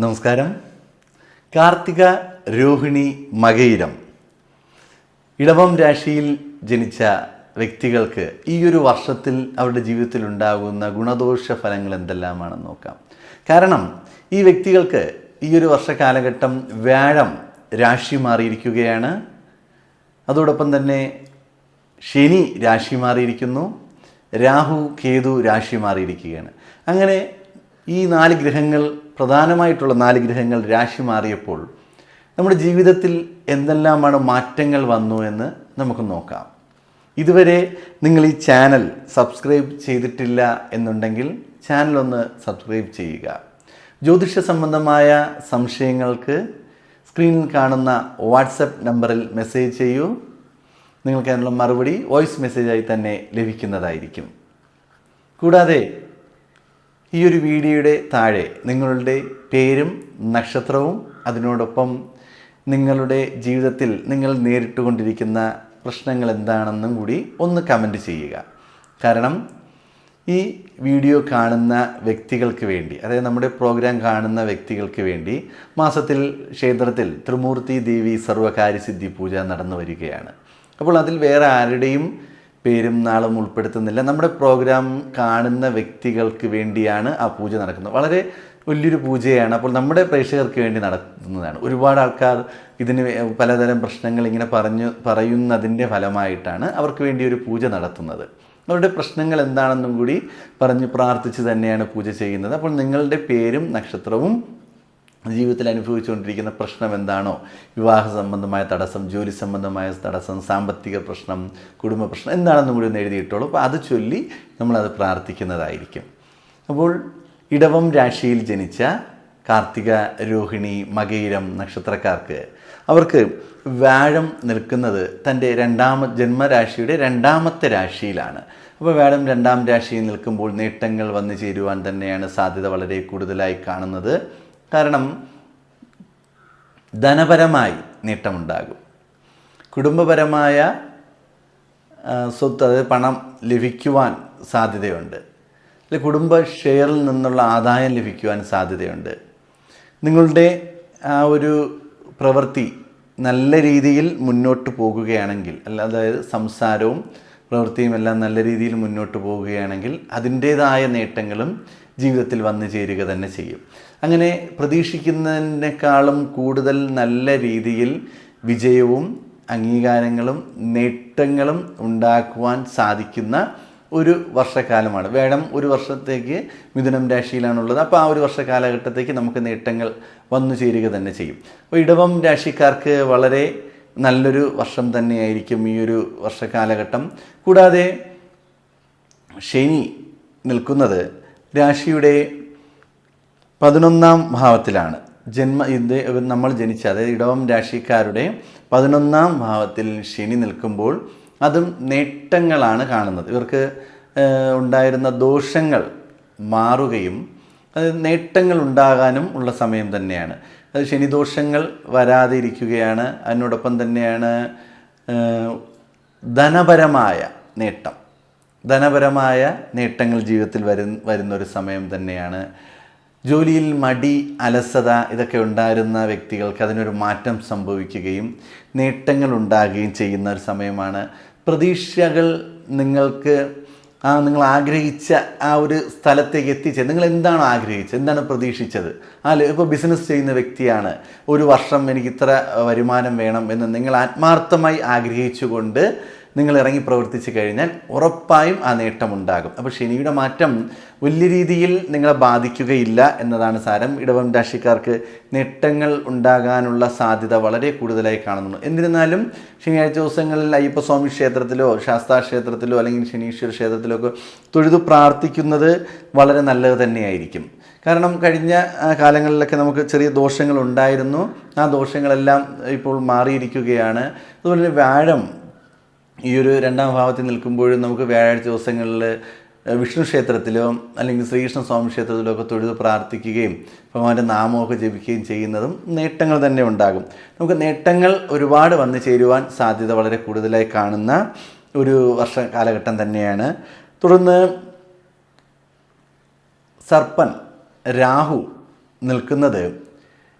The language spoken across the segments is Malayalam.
നമസ്കാരം. കാർത്തിക രോഹിണി മകയിരം. ഇടവം രാശിയിൽ ജനിച്ച വ്യക്തികൾക്ക് ഈ ഒരു വർഷത്തിൽ അവരുടെ ജീവിതത്തിൽ ഉണ്ടാകുന്ന ഗുണദോഷ ഫലങ്ങൾ എന്തെല്ലാമാണെന്ന് നോക്കാം. കാരണം ഈ വ്യക്തികൾക്ക് ഈ ഒരു വർഷകാലഘട്ടം വ്യാഴം രാശി മാറിയിരിക്കുകയാണ്. അതോടൊപ്പം തന്നെ ശനി രാശി മാറിയിരിക്കുന്നു. രാഹു കേതു രാശി മാറിയിരിക്കുകയാണ്. അങ്ങനെ ഈ നാല് ഗ്രഹങ്ങൾ പ്രധാനമായിട്ടുള്ള നാല് ഗ്രഹങ്ങൾ രാശി മാറിയപ്പോൾ നമ്മുടെ ജീവിതത്തിൽ എന്തെല്ലാമാണ് മാറ്റങ്ങൾ വന്നു എന്ന് നമുക്ക് നോക്കാം. ഇതുവരെ നിങ്ങൾ ഈ ചാനൽ സബ്സ്ക്രൈബ് ചെയ്തിട്ടില്ല എന്നുണ്ടെങ്കിൽ ചാനൽ ഒന്ന് സബ്സ്ക്രൈബ് ചെയ്യുക. ജ്യോതിഷ സംബന്ധമായ സംശയങ്ങൾക്ക് സ്ക്രീനിൽ കാണുന്ന വാട്സപ്പ് നമ്പറിൽ മെസ്സേജ് ചെയ്യൂ. നിങ്ങൾക്ക് അതിനുള്ള മറുപടി വോയിസ് മെസ്സേജായി തന്നെ ലഭിക്കുന്നതായിരിക്കും. കൂടാതെ ഈ ഒരു വീഡിയോയുടെ താഴെ നിങ്ങളുടെ പേരും നക്ഷത്രവും അതിനോടൊപ്പം നിങ്ങളുടെ ജീവിതത്തിൽ നിങ്ങൾ നേരിട്ടുകൊണ്ടിരിക്കുന്ന പ്രശ്നങ്ങൾ എന്താണെന്നും കൂടി ഒന്ന് കമന്റ് ചെയ്യുക. കാരണം ഈ വീഡിയോ കാണുന്ന വ്യക്തികൾക്ക് വേണ്ടി അതായത് നമ്മുടെ പ്രോഗ്രാം കാണുന്ന വ്യക്തികൾക്ക് വേണ്ടി മാസത്തിൽ ക്ഷേത്രത്തിൽ ത്രിമൂർത്തി ദേവി സർവകാര്യസിദ്ധി പൂജ നടന്നു വരികയാണ്. അപ്പോൾ അതിൽ വേറെ ആരുടെയും പേരും നാളും ഉൾപ്പെടുത്തുന്നില്ല. നമ്മുടെ പ്രോഗ്രാം കാണുന്ന വ്യക്തികൾക്ക് വേണ്ടിയാണ് ആ പൂജ നടക്കുന്നത്. വളരെ വലിയൊരു പൂജയാണ്. അപ്പോൾ നമ്മുടെ പ്രേക്ഷകർക്ക് വേണ്ടി നടത്തുന്നതാണ്. ഒരുപാട് ആൾക്കാർ ഇതിന് പലതരം പ്രശ്നങ്ങൾ ഇങ്ങനെ പറഞ്ഞു പറയുന്നതിന്റെ ഫലമായിട്ടാണ് അവർക്ക് വേണ്ടി ഒരു പൂജ നടത്തുന്നത്. അവരുടെ പ്രശ്നങ്ങൾ എന്താണെന്നും കൂടി പറഞ്ഞ് പ്രാർത്ഥിച്ച് തന്നെയാണ് പൂജ ചെയ്യുന്നത്. അപ്പോൾ നിങ്ങളുടെ പേരും നക്ഷത്രവും ജീവിതത്തിൽ അനുഭവിച്ചുകൊണ്ടിരിക്കുന്ന പ്രശ്നം എന്താണോ? വിവാഹ സംബന്ധമായ തടസ്സം ജോലി സംബന്ധമായ തടസ്സം സാമ്പത്തിക പ്രശ്നം കുടുംബ പ്രശ്നം എന്താണെന്നും കൂടി ഒന്ന് എഴുതിയിട്ടുള്ളൂ അപ്പോൾ അത് ചൊല്ലി നമ്മളത് പ്രാർത്ഥിക്കുന്നതായിരിക്കും. അപ്പോൾ ഇടവം രാശിയിൽ ജനിച്ച കാർത്തിക രോഹിണി മകയിരം നക്ഷത്രക്കാർക്ക് അവർക്ക് വ്യാഴം നിൽക്കുന്നത് തന്റെ രണ്ടാമ ജന്മരാശിയുടെ രണ്ടാമത്തെ രാശിയിലാണ്. അപ്പോൾ വ്യാഴം രണ്ടാം രാശിയിൽ നിൽക്കുമ്പോൾ നേട്ടങ്ങൾ വന്നു ചേരുവാൻ തന്നെയാണ് സാധ്യത വളരെ കൂടുതലായി കാണുന്നത്. കാരണം ധനപരമായി നേട്ടമുണ്ടാകും. കുടുംബപരമായ സ്വത്ത് അതായത് പണം ലഭിക്കുവാൻ സാധ്യതയുണ്ട്. അല്ലെ കുടുംബ ഷെയറിൽ നിന്നുള്ള ആദായം ലഭിക്കുവാൻ സാധ്യതയുണ്ട്. നിങ്ങളുടെ ആ ഒരു പ്രവൃത്തി നല്ല രീതിയിൽ മുന്നോട്ട് പോകുകയാണെങ്കിൽ അല്ല അതായത് സംസാരവും പ്രവൃത്തിയും എല്ലാം നല്ല രീതിയിൽ മുന്നോട്ട് പോവുകയാണെങ്കിൽ അതിന്റേതായ നേട്ടങ്ങളും ജീവിതത്തിൽ വന്നു ചേരുക തന്നെ ചെയ്യും. അങ്ങനെ പ്രതീക്ഷിക്കുന്നതിനേക്കാളും കൂടുതൽ നല്ല രീതിയിൽ വിജയവും അംഗീകാരങ്ങളും നേട്ടങ്ങളും ഉണ്ടാക്കുവാൻ സാധിക്കുന്ന ഒരു വർഷക്കാലമാണ്. വേണം ഒരു വർഷത്തേക്ക് മിഥുനം രാശിയിലാണുള്ളത്. അപ്പോൾ ആ ഒരു വർഷ കാലഘട്ടത്തേക്ക് നമുക്ക് നേട്ടങ്ങൾ വന്നു ചേരുക തന്നെ ചെയ്യും. അപ്പോൾ ഇടവം രാശിക്കാർക്ക് വളരെ നല്ലൊരു വർഷം തന്നെയായിരിക്കും ഈ ഒരു വർഷകാലഘട്ടം. കൂടാതെ ശനി നിൽക്കുന്നത് രാശിയുടെ പതിനൊന്നാം ഭാവത്തിലാണ്. ജന്മ ഇത് നമ്മൾ ജനിച്ച അതായത് ഇടവം രാശിക്കാരുടെ പതിനൊന്നാം ഭാവത്തിൽ ശനി നിൽക്കുമ്പോൾ അതും നേട്ടങ്ങളാണ് കാണുന്നത്. ഇവർക്ക് ഉണ്ടായിരുന്ന ദോഷങ്ങൾ മാറുകയും അത് നേട്ടങ്ങൾ ഉണ്ടാകാനും ഉള്ള സമയം തന്നെയാണ്. അത് ശനിദോഷങ്ങൾ വരാതെ ഇരിക്കുകയാണ് അതിനോടൊപ്പം തന്നെയാണ് ധനപരമായ നേട്ടം. ധനപരമായ നേട്ടങ്ങൾ ജീവിതത്തിൽ വരും വരുന്ന ഒരു സമയം തന്നെയാണ്. ജോലിയിൽ മടി അലസത ഇതൊക്കെ ഉണ്ടായിരുന്ന വ്യക്തികൾക്ക് അതിനൊരു മാറ്റം സംഭവിക്കുകയും നേട്ടങ്ങൾ ഉണ്ടാകുകയും ചെയ്യുന്ന ഒരു സമയമാണ്. പ്രതീക്ഷകൾ നിങ്ങൾക്ക് ആ നിങ്ങൾ ആഗ്രഹിച്ച ആ ഒരു സ്ഥലത്തേക്ക് എത്തിച്ചത്. നിങ്ങൾ എന്താണ് ആഗ്രഹിച്ചത്? എന്താണ് പ്രതീക്ഷിച്ചത്? ആ ഇപ്പോൾ ബിസിനസ് ചെയ്യുന്ന വ്യക്തിയാണ്. ഒരു വർഷം എനിക്ക് ഇത്ര വരുമാനം വേണം എന്ന് നിങ്ങൾ ആത്മാർത്ഥമായി ആഗ്രഹിച്ചുകൊണ്ട് നിങ്ങൾ ഇറങ്ങി പ്രവർത്തിച്ചു കഴിഞ്ഞാൽ ഉറപ്പായും ആ നേട്ടമുണ്ടാകും. അപ്പോൾ ശനിയുടെ മാറ്റം വലിയ രീതിയിൽ നിങ്ങളെ ബാധിക്കുകയില്ല എന്നതാണ് സാരം. ഇടവം രാശിക്കാർക്ക് നേട്ടങ്ങൾ ഉണ്ടാകാനുള്ള സാധ്യത വളരെ കൂടുതലായി കാണുന്നു എന്നിരുന്നാലും ശനിയാഴ്ച ദിവസങ്ങളിൽ അയ്യപ്പസ്വാമി ക്ഷേത്രത്തിലോ ശാസ്താ ക്ഷേത്രത്തിലോ അല്ലെങ്കിൽ ശനീശ്വര ക്ഷേത്രത്തിലോ ഒക്കെ തൊഴുതു പ്രാർത്ഥിക്കുന്നത് വളരെ നല്ലത് തന്നെയായിരിക്കും. കാരണം കഴിഞ്ഞ കാലങ്ങളിലൊക്കെ നമുക്ക് ചെറിയ ദോഷങ്ങൾ ഉണ്ടായിരുന്നു. ആ ദോഷങ്ങളെല്ലാം ഇപ്പോൾ മാറിയിരിക്കുകയാണ്. അതുപോലെ തന്നെ വ്യാഴം ഈ ഒരു രണ്ടാം ഭാവത്തിൽ നിൽക്കുമ്പോഴും നമുക്ക് വ്യാഴാഴ്ച ദിവസങ്ങളിൽ വിഷ്ണു ക്ഷേത്രത്തിലോ അല്ലെങ്കിൽ ശ്രീകൃഷ്ണ സ്വാമി ക്ഷേത്രത്തിലോ ഒക്കെ തൊഴുത് പ്രാർത്ഥിക്കുകയും ഭഗവാന്റെ നാമമൊക്കെ ജപിക്കുകയും ചെയ്യുന്നതും നേട്ടങ്ങൾ തന്നെ ഉണ്ടാകും. നമുക്ക് നേട്ടങ്ങൾ ഒരുപാട് വന്നു ചേരുവാൻ സാധ്യത വളരെ കൂടുതലായി കാണുന്ന ഒരു വർഷ കാലഘട്ടം തന്നെയാണ്. തുടർന്ന് സർപ്പൻ രാഹു നിൽക്കുന്നത്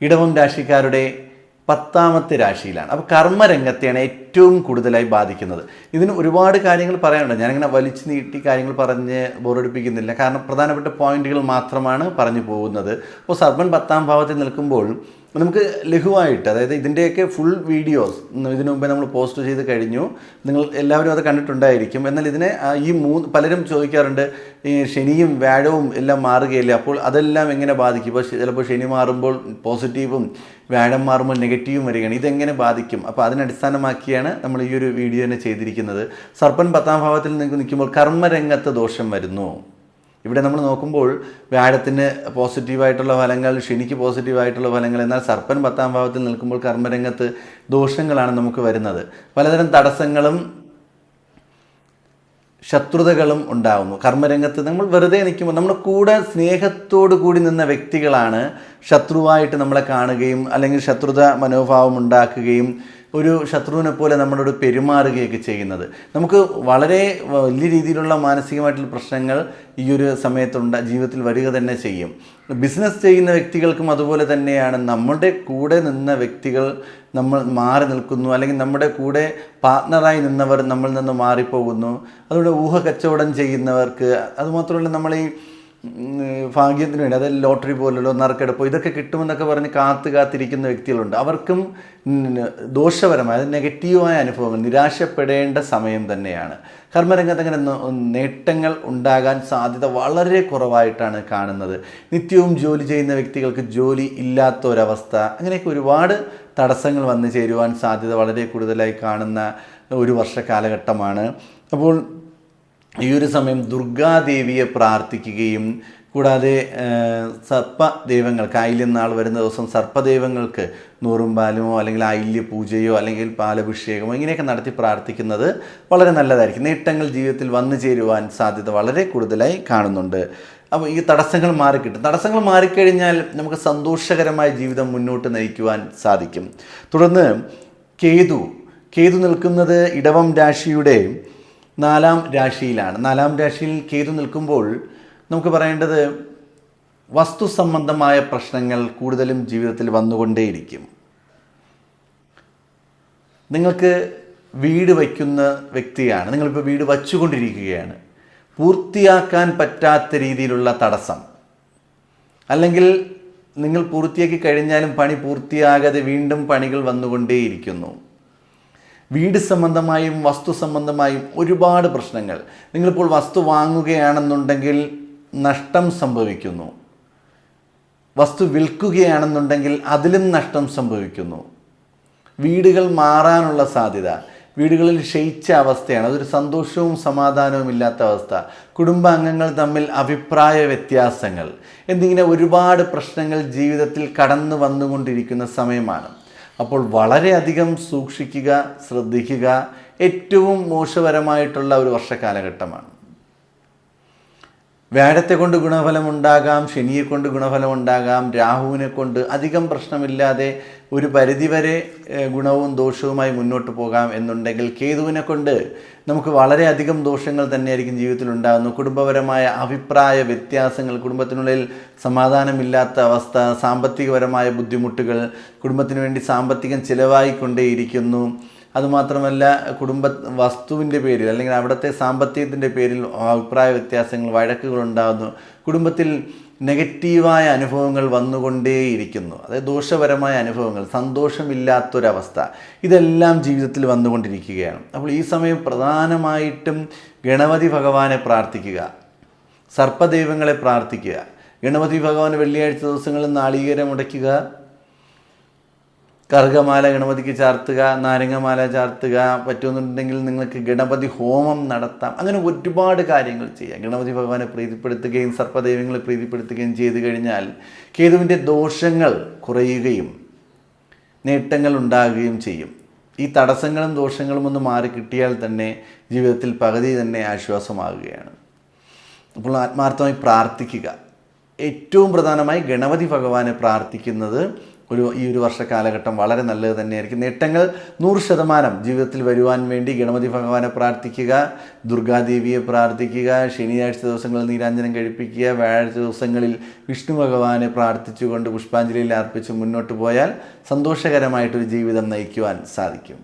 ഇടവം രാശിക്കാരുടെ പത്താമത്തെ രാശിയിലാണ്. അപ്പോൾ കർമ്മരംഗത്തെയാണ് ഏറ്റവും കൂടുതലായി ബാധിക്കുന്നത്. ഇതിന് ഒരുപാട് കാര്യങ്ങൾ പറയാനുണ്ട്. ഞാനിങ്ങനെ വലിച്ചു നീട്ടി കാര്യങ്ങൾ പറഞ്ഞ് ബോറടിപ്പിക്കുന്നില്ല. കാരണം പ്രധാനപ്പെട്ട പോയിന്റുകൾ മാത്രമാണ് പറഞ്ഞു പോകുന്നത്. അപ്പോൾ സർപ്പൻ പത്താം ഭാവത്തിൽ നിൽക്കുമ്പോൾ നമുക്ക് ലഘുവായിട്ട് അതായത് ഇതിന്റെയൊക്കെ ഫുൾ വീഡിയോസ് ഇതിനു മുമ്പേ നമ്മൾ പോസ്റ്റ് ചെയ്ത് കഴിഞ്ഞു. നിങ്ങൾ എല്ലാവരും അത് കണ്ടിട്ടുണ്ടായിരിക്കും. എന്നാൽ ഇതിനെ ഈ മൂന്ന് പലരും ചോദിക്കാറുണ്ട് ഈ ശനിയും വ്യാഴവും എല്ലാം മാറുകയില്ല? അപ്പോൾ അതെല്ലാം എങ്ങനെ ബാധിക്കും? ഇപ്പോൾ ചിലപ്പോൾ ശനി മാറുമ്പോൾ പോസിറ്റീവും വ്യാഴം മാറുമ്പോൾ നെഗറ്റീവും വരികയാണ്. ഇതെങ്ങനെ ബാധിക്കും? അപ്പോൾ അതിനടിസ്ഥാനമാക്കിയാണ് നമ്മൾ ഈ ഒരു വീഡിയോ തന്നെ ചെയ്തിരിക്കുന്നത്. സർപ്പൻ പത്താം ഭാവത്തിൽ നിങ്ങൾക്ക് നിൽക്കുമ്പോൾ കർമ്മരംഗത്ത് ദോഷം വരുന്നു. ഇവിടെ നമ്മൾ നോക്കുമ്പോൾ വ്യാഴത്തിന് പോസിറ്റീവായിട്ടുള്ള ഫലങ്ങൾ ശനിക്ക് പോസിറ്റീവായിട്ടുള്ള ഫലങ്ങൾ എന്നാൽ സർപ്പൻ പത്താം ഭാവത്തിൽ നിൽക്കുമ്പോൾ കർമ്മരംഗത്ത് ദോഷങ്ങളാണ് നമുക്ക് വരുന്നത്. പലതരം തടസ്സങ്ങളും ശത്രുതകളും ഉണ്ടാകുന്നു കർമ്മരംഗത്ത് നമ്മൾ വെറുതെ നിൽക്കുമ്പോൾ നമ്മുടെ കൂടെ സ്നേഹത്തോടു കൂടി നിന്ന വ്യക്തികളാണ് ശത്രുവായിട്ട് നമ്മളെ കാണുകയും അല്ലെങ്കിൽ ശത്രുത മനോഭാവം ഉണ്ടാക്കുകയും ഒരു ശത്രുവിനെ പോലെ നമ്മളോട് പെരുമാറുകയൊക്കെ ചെയ്യുന്നത്. നമുക്ക് വളരെ വലിയ രീതിയിലുള്ള മാനസികമായിട്ടുള്ള പ്രശ്നങ്ങൾ ഈ ഒരു സമയത്തുണ്ട്. ജീവിതത്തിൽ വരിക തന്നെ ചെയ്യും. ബിസിനസ് ചെയ്യുന്ന വ്യക്തികൾക്കും അതുപോലെ തന്നെയാണ്. നമ്മുടെ കൂടെ നിന്ന വ്യക്തികൾ നമ്മൾ മാറി നിൽക്കുന്നു. അല്ലെങ്കിൽ നമ്മുടെ കൂടെ പാർട്ട്ണറായി നിന്നവർ നമ്മളിൽ നിന്ന് മാറിപ്പോകുന്നു. അതുകൊണ്ട് ഊഹ കച്ചവടം ചെയ്യുന്നവർക്ക് അതുമാത്രമല്ല നമ്മൾ ഈ ഭാഗ്യത്തിന് വേണ്ടി അതായത് ലോട്ടറി പോലുള്ള നറുക്കെടുപ്പോ ഇതൊക്കെ കിട്ടുമെന്നൊക്കെ പറഞ്ഞ് കാത്തു കാത്തിരിക്കുന്ന വ്യക്തികളുണ്ട്. അവർക്കും ദോഷപരമായ നെഗറ്റീവായ അനുഭവങ്ങൾ നിരാശപ്പെടേണ്ട സമയം തന്നെയാണ്. കർമ്മരംഗത്ത് അങ്ങനെ നേട്ടങ്ങൾ ഉണ്ടാകാൻ സാധ്യത വളരെ കുറവായിട്ടാണ് കാണുന്നത്. നിത്യവും ജോലി ചെയ്യുന്ന വ്യക്തികൾക്ക് ജോലി ഇല്ലാത്ത ഒരവസ്ഥ അങ്ങനെയൊക്കെ ഒരുപാട് തടസ്സങ്ങൾ വന്നു ചേരുവാൻ സാധ്യത വളരെ കൂടുതലായി കാണുന്ന ഒരു വർഷ കാലഘട്ടമാണ്. അപ്പോൾ ഈ ഒരു സമയം ദുർഗാദേവിയെ പ്രാർത്ഥിക്കുകയും കൂടാതെ സർപ്പദൈവങ്ങൾ സർപ്പ ദൈവങ്ങൾക്ക് ആയില്യം നാൾ വരുന്ന ദിവസം സർപ്പദൈവങ്ങൾക്ക് നൂറും അല്ലെങ്കിൽ ആയില്യ പൂജയോ അല്ലെങ്കിൽ പാലഭിഷേകമോ ഇങ്ങനെയൊക്കെ നടത്തി പ്രാർത്ഥിക്കുന്നത് വളരെ നല്ലതായിരിക്കും. നേട്ടങ്ങൾ ജീവിതത്തിൽ വന്നു ചേരുവാൻ സാധ്യത വളരെ കൂടുതലായി കാണുന്നുണ്ട്. അപ്പോൾ ഈ തടസ്സങ്ങൾ മാറിക്കിട്ടും. തടസ്സങ്ങൾ മാറിക്കഴിഞ്ഞാൽ നമുക്ക് സന്തോഷകരമായ ജീവിതം മുന്നോട്ട് നയിക്കുവാൻ സാധിക്കും. തുടർന്ന് കേതു. കേതു നിൽക്കുന്നത് ഇടവം രാശിയുടെ നാലാം രാശിയിലാണ്. നാലാം രാശിയിൽ കേതു നിൽക്കുമ്പോൾ നമുക്ക് പറയേണ്ടത് വസ്തു സംബന്ധമായ പ്രശ്നങ്ങൾ കൂടുതലും ജീവിതത്തിൽ വന്നുകൊണ്ടേയിരിക്കും. നിങ്ങൾക്ക് വീട് വയ്ക്കുന്ന വ്യക്തിയാണ്. നിങ്ങളിപ്പോൾ വീട് വച്ചുകൊണ്ടിരിക്കുകയാണ്. പൂർത്തിയാക്കാൻ പറ്റാത്ത രീതിയിലുള്ള തടസ്സം. അല്ലെങ്കിൽ നിങ്ങൾ പൂർത്തിയാക്കി കഴിഞ്ഞാലും പണി പൂർത്തിയാകാതെ വീണ്ടും പണികൾ വന്നുകൊണ്ടേയിരിക്കുന്നു. വീട് സംബന്ധമായും വസ്തു സംബന്ധമായും ഒരുപാട് പ്രശ്നങ്ങൾ. നിങ്ങളിപ്പോൾ വസ്തു വാങ്ങുകയാണെന്നുണ്ടെങ്കിൽ നഷ്ടം സംഭവിക്കുന്നു. വസ്തു വിൽക്കുകയാണെന്നുണ്ടെങ്കിൽ അതിലും നഷ്ടം സംഭവിക്കുന്നു. വീടുകൾ മാറാനുള്ള സാധ്യത. വീടുകളിൽ ക്ഷയിച്ച അവസ്ഥയാണ്. അതൊരു സന്തോഷവും സമാധാനവും ഇല്ലാത്ത അവസ്ഥ. കുടുംബാംഗങ്ങൾ തമ്മിൽ അഭിപ്രായ വ്യത്യാസങ്ങൾ. എന്നിങ്ങനെ ഒരുപാട് പ്രശ്നങ്ങൾ ജീവിതത്തിൽ കടന്നു വന്നുകൊണ്ടിരിക്കുന്ന സമയമാണ്. അപ്പോൾ വളരെയധികം സൂക്ഷിക്കുക ശ്രദ്ധിക്കുക. ഏറ്റവും മോശപരമായിട്ടുള്ള ഒരു വർഷക്കാലഘട്ടമാണ് വ്യാഴത്തെ കൊണ്ട് ഗുണഫലമുണ്ടാകാം ശനിയെ കൊണ്ട് ഗുണഫലമുണ്ടാകാം രാഹുവിനെ കൊണ്ട് അധികം പ്രശ്നമില്ലാതെ ഒരു പരിധിവരെ ഗുണവും ദോഷവുമായി മുന്നോട്ട് പോകാം എന്നുണ്ടെങ്കിൽ കേതുവിനെ കൊണ്ട് നമുക്ക് വളരെയധികം ദോഷങ്ങൾ തന്നെയായിരിക്കും ജീവിതത്തിൽ ഉണ്ടാകുന്നു കുടുംബപരമായ അഭിപ്രായ വ്യത്യാസങ്ങൾ കുടുംബത്തിനുള്ളിൽ സമാധാനമില്ലാത്ത അവസ്ഥ സാമ്പത്തികപരമായ ബുദ്ധിമുട്ടുകൾ കുടുംബത്തിന് വേണ്ടി സാമ്പത്തികം ചിലവായിക്കൊണ്ടേയിരിക്കുന്നു. അതുമാത്രമല്ല കുടുംബ വസ്തുവിന്റെ പേരിൽ അല്ലെങ്കിൽ അവിടുത്തെ സാമ്പത്തികത്തിന്റെ പേരിൽ അഭിപ്രായ വ്യത്യാസങ്ങൾ വഴക്കുകൾ ഉണ്ടാകുന്നു. കുടുംബത്തിൽ നെഗറ്റീവായ അനുഭവങ്ങൾ വന്നുകൊണ്ടേയിരിക്കുന്നു. അതായത് ദോഷപരമായ അനുഭവങ്ങൾ സന്തോഷമില്ലാത്തൊരവസ്ഥ. ഇതെല്ലാം ജീവിതത്തിൽ വന്നുകൊണ്ടിരിക്കുകയാണ്. അപ്പോൾ ഈ സമയം പ്രധാനമായിട്ടും ഗണപതി ഭഗവാനെ പ്രാർത്ഥിക്കുക. സർപ്പദൈവങ്ങളെ പ്രാർത്ഥിക്കുക. ഗണപതി ഭഗവാൻ വെള്ളിയാഴ്ച ദിവസങ്ങളിൽ നാളികേരം ഉടയ്ക്കുക. കറുകമാല ഗണപതിക്ക് ചാർത്തുക നാരങ്ങമാല ചാർത്തുക പറ്റുമെന്നുണ്ടെങ്കിൽ നിങ്ങൾക്ക് ഗണപതി ഹോമം നടത്താം. അങ്ങനെ ഒരുപാട് കാര്യങ്ങൾ ചെയ്യാം. ഗണപതി ഭഗവാനെ പ്രീതിപ്പെടുത്തുകയും സർപ്പദൈവങ്ങളെ പ്രീതിപ്പെടുത്തുകയും ചെയ്തു കഴിഞ്ഞാൽ കേതുവിന്റെ ദോഷങ്ങൾ കുറയുകയും നേട്ടങ്ങൾ ഉണ്ടാകുകയും ചെയ്യും. ഈ തടസ്സങ്ങളും ദോഷങ്ങളും ഒന്ന് മാറി കിട്ടിയാൽ തന്നെ ജീവിതത്തിൽ പകുതി തന്നെ ആശ്വാസമാകുകയാണ്. അപ്പോൾ ആത്മാർത്ഥമായി പ്രാർത്ഥിക്കുക. ഏറ്റവും പ്രധാനമായി ഗണപതി ഭഗവാനെ പ്രാർത്ഥിക്കുന്നത് ഒരു ഈ ഒരു വർഷ കാലഘട്ടം വളരെ നല്ലത് തന്നെയായിരിക്കും. നേട്ടങ്ങൾ നൂറ് ശതമാനം ജീവിതത്തിൽ വരുവാൻ വേണ്ടി ഗണപതി ഭഗവാനെ പ്രാർത്ഥിക്കുക ദുർഗാദേവിയെ പ്രാർത്ഥിക്കുക ശനിയാഴ്ച ദിവസങ്ങളിൽ നീരാഞ്ജനം കഴിപ്പിക്കുക വ്യാഴാഴ്ച ദിവസങ്ങളിൽ വിഷ്ണു ഭഗവാനെ പ്രാർത്ഥിച്ചുകൊണ്ട് പുഷ്പാഞ്ജലിയിൽ അർപ്പിച്ച് മുന്നോട്ട് പോയാൽ സന്തോഷകരമായിട്ടൊരു ജീവിതം നയിക്കുവാൻ സാധിക്കും.